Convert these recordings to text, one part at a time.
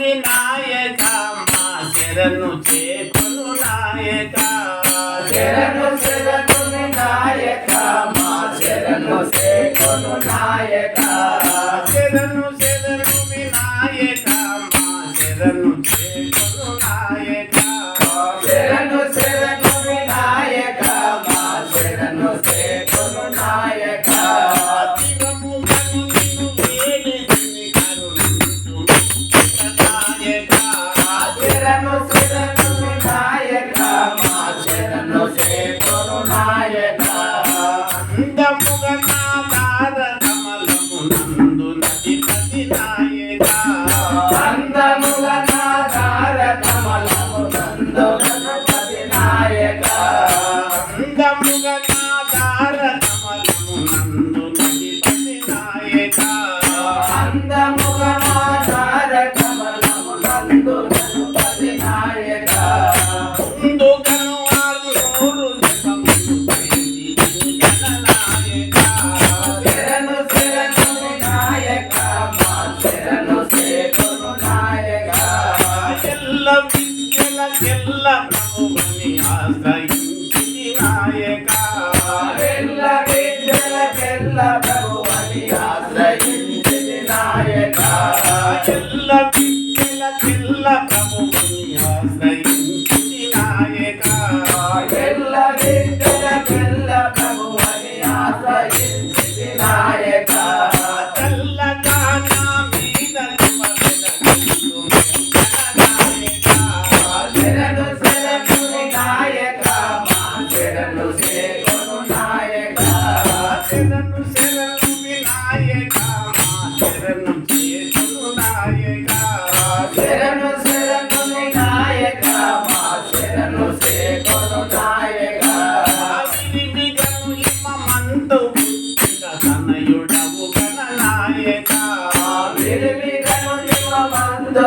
వినాయక మా శరణు చేతులు నాయక. శరణు శరణు నాయక మా శరణు చేతులు నాయక. శరణు love you. శరణు శరణు వినాయక శరణు చేతులు నాయక. శరణు శరణు వినాయక శరణు చేతులు నాయక. వినిమిగను ఇమ్మంతు తనయుడవు గణనాయక. వినిమిగను ఇమ్మంతు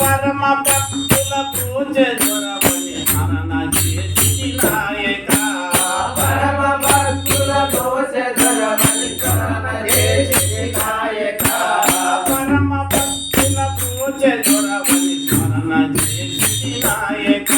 పరమ భక్తుల పూజ దొరవని మనన చేసి నాయక పరమ భక్తుల పూజ దొరవని మనన చేసి నాయక పరమ భక్తుల పూజ దొరవని మనన చేసి నాయక.